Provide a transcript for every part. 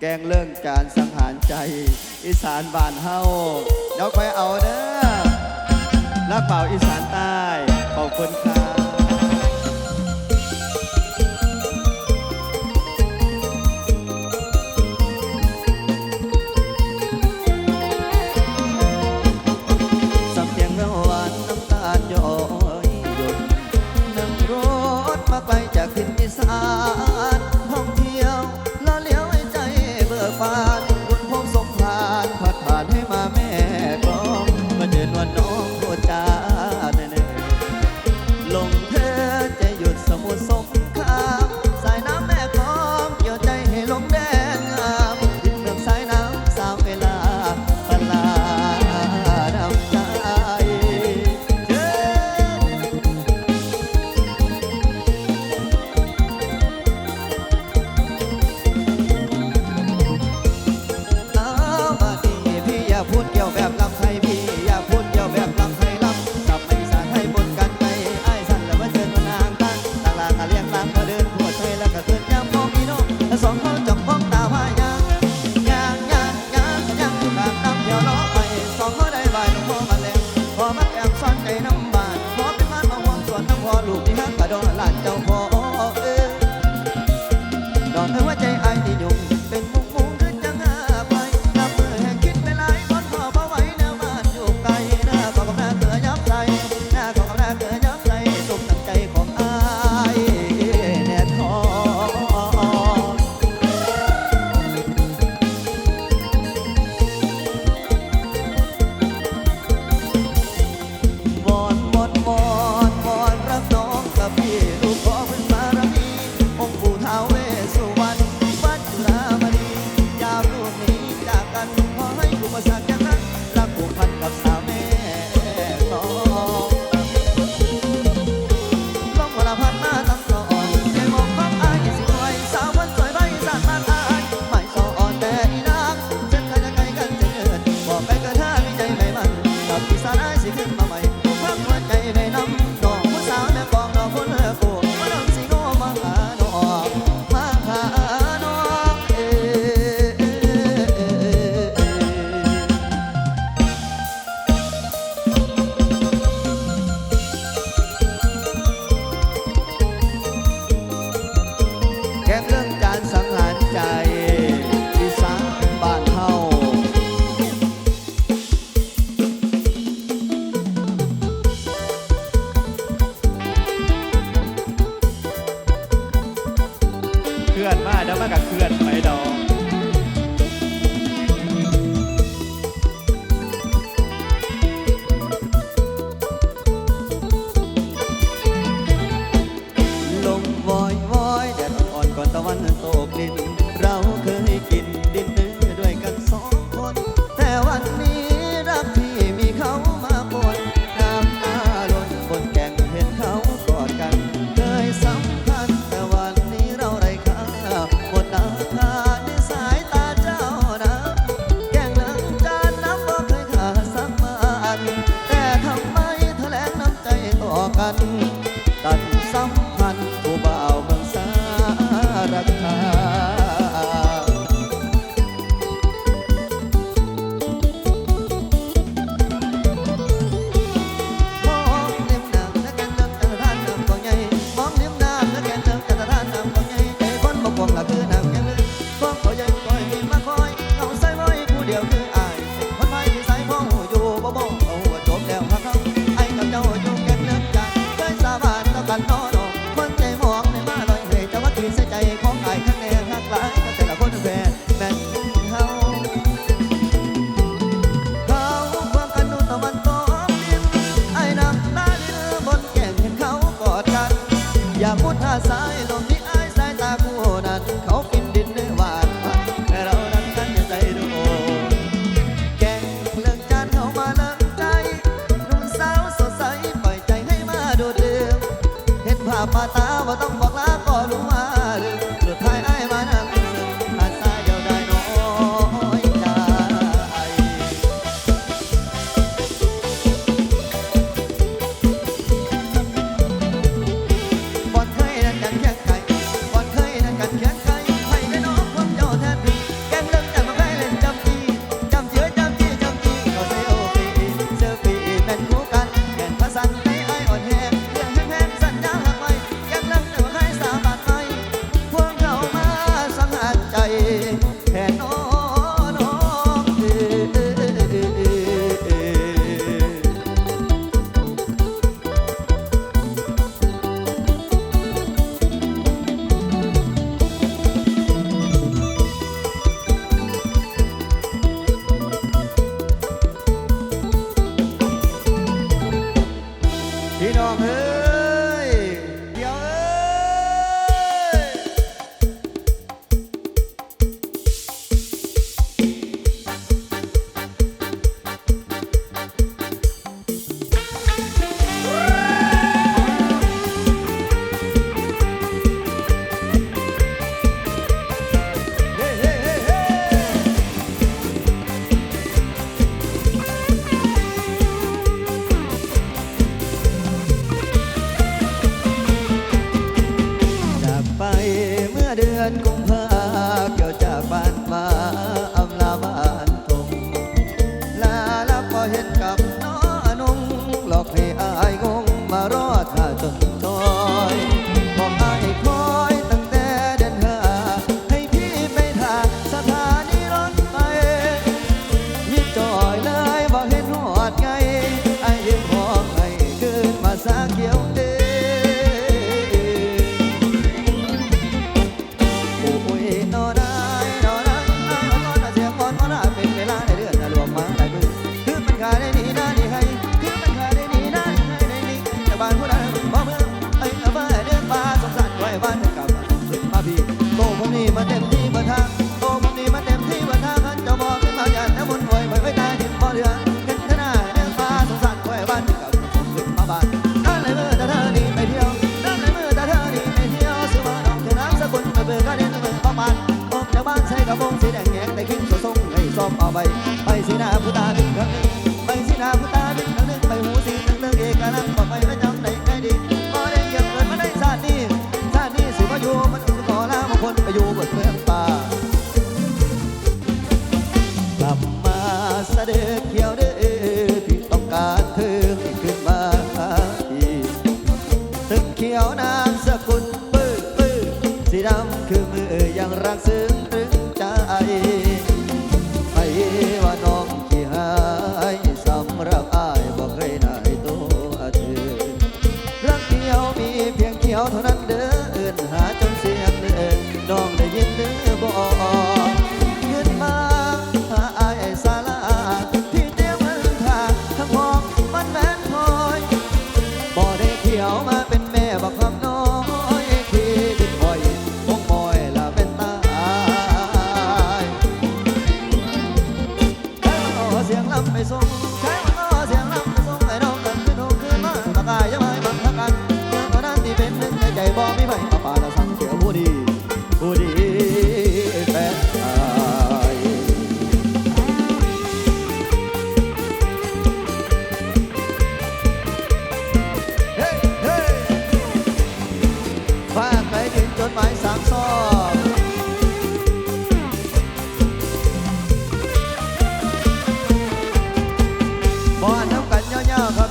แกงเรื่องการสังหารใจ อีสานบานเฮาเดี๋ยวไปเอาเด้อรับเป่าอีสานใต้ ขอบคุณครับสา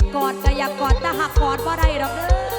ากกอดก็อยากกอดแต่หากกอดว่าได้หรอกเด้อ